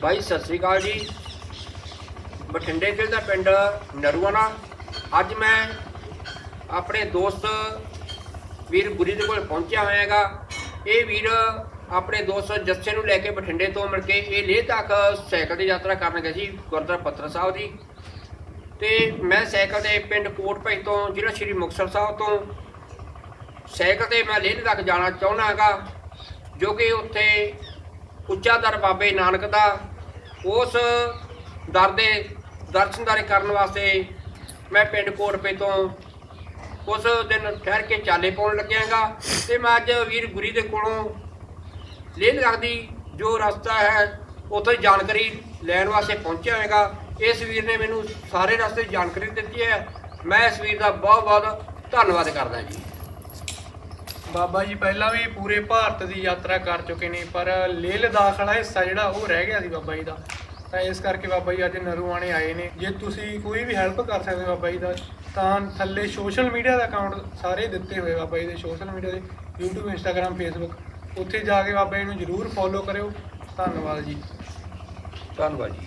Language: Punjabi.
ਬਾਈ, ਸਤਿ ਸ੍ਰੀ ਅਕਾਲ ਜੀ। ਬਠਿੰਡੇ ਜ਼ਿਲ੍ਹੇ ਦਾ ਪਿੰਡ ਨਰੂਆਣਾ। ਅੱਜ ਮੈਂ ਆਪਣੇ ਦੋਸਤ ਵੀਰ ਗੁਰੀ ਦੇ ਕੋਲ ਪਹੁੰਚਿਆ ਹੋਇਆ ਹੈਗਾ ਇਹ ਵੀਰ ਆਪਣੇ ਦੋਸਤ ਜੱਸੇ ਨੂੰ ਲੈ ਕੇ ਬਠਿੰਡੇ ਤੋਂ ਮਿਲ ਕੇ ਇਹ ਲੇਹ ਤੱਕ ਸਾਈਕਲ ਦੀ ਯਾਤਰਾ ਕਰਨ ਗਏ ਸੀ, ਗੁਰਦੁਆਰਾ ਪੱਤਰ ਸਾਹਿਬ ਦੀ। ਤੇ ਮੈਂ ਸਾਈਕਲ ਤੇ ਪਿੰਡ ਕੋਟ ਭਾਈ ਤੋਂ ਜ਼ਿਲ੍ਹਾ ਸ਼੍ਰੀ ਮੁਕਤਸਰ ਸਾਹਿਬ ਤੋਂ ਸਾਈਕਲ ਤੇ ਮੈਂ ਲੇਹ ਤੱਕ ਜਾਣਾ ਚਾਹੁੰਦਾ ਹੈਗਾ, ਜੋ ਕਿ ਉੱਥੇ ਉੱਚਾ ਦਰ ਬਾਬੇ ਨਾਨਕ ਦਾ ਉਸ ਦਰ ਦੇ ਦਰਸ਼ਨਦਾਰੇ ਕਰਨ ਵਾਸਤੇ ਮੈਂ ਪਿੰਡ ਕੋਟਪੇ ਤੋਂ ਉਸ ਦਿਨ ਠਹਿਰ ਕੇ ਚਾਲੇ ਪਾਉਣ ਲੱਗਿਆਗਾ ਤੇ ਮੈਂ ਅੱਜ ਵੀਰ ਗੁਰੀ ਦੇ ਕੋਲੋਂ ਲੇਹ ਲਦਾਖ ਦੀ ਜੋ ਰਸਤਾ ਹੈ, ਉੱਥੇ ਜਾਣਕਾਰੀ ਲੈਣ ਵਾਸਤੇ ਪਹੁੰਚਿਆ ਹੋਏਗਾ ਇਸ ਵੀਰ ਨੇ ਮੈਨੂੰ ਸਾਰੇ ਰਸਤੇ ਜਾਣਕਾਰੀ ਦਿੱਤੀ ਹੈ। ਮੈਂ ਇਸ ਵੀਰ ਦਾ ਬਹੁਤ ਬਹੁਤ ਧੰਨਵਾਦ ਕਰਦਾ ਜੀ। ਬਾਬਾ ਜੀ, ਪਹਿਲਾਂ ਵੀ ਪੂਰੇ ਭਾਰਤ ਦੀ ਯਾਤਰਾ ਕਰ ਚੁੱਕੇ ਨੇ, ਪਰ ਲੇਹ ਲਦਾਖ ਵਾਲਾ ਹਿੱਸਾ ਜਿਹੜਾ ਉਹ ਰਹਿ ਗਿਆ ਸੀ ਬਾਬਾ ਜੀ ਦਾ। ਤਾਂ ਇਸ ਕਰਕੇ ਬਾਬਾ ਜੀ ਅੱਜ ਨਰੂਆਣੇ ਆਏ ਨੇ। ਜੇ ਤੁਸੀਂ ਕੋਈ ਵੀ ਹੈਲਪ ਕਰ ਸਕਦੇ ਹੋ ਬਾਬਾ ਜੀ ਦਾ, ਤਾਂ ਥੱਲੇ ਸੋਸ਼ਲ ਮੀਡੀਆ ਦਾ ਅਕਾਊਂਟ ਸਾਰੇ ਦਿੱਤੇ ਹੋਏ ਬਾਬਾ ਜੀ ਦੇ ਸੋਸ਼ਲ ਮੀਡੀਆ ਦੇ, YouTube, Instagram, Facebook ਉੱਥੇ ਜਾ ਕੇ ਬਾਬਾ ਜੀ ਨੂੰ ਜਰੂਰ ਫੋਲੋ ਕਰਿਓ। ਧੰਨਵਾਦ ਜੀ। ਧੰਨਵਾਦ ਜੀ।